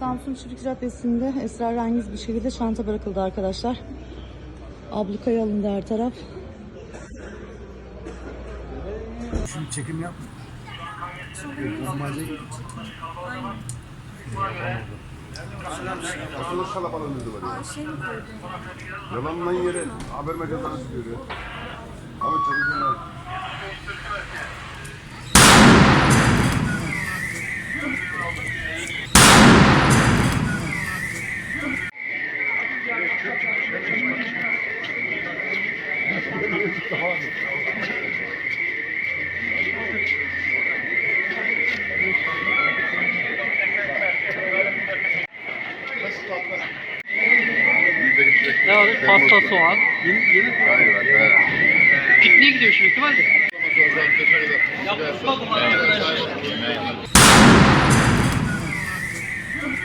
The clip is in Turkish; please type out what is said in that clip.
Samsun Çürük Caddesi'nde esrarengiz bir şekilde çanta bırakıldı arkadaşlar. Ablukaya alındı her taraf. Şimdi çekim yap. Normalde Nasıl kalabalığınız var ya? Yalandan yere haber merkezlerine sürüyor Ne var? Pasta soğan. Yeni, yeni. Pikniğe gidiyor şimdi. Kim hadi?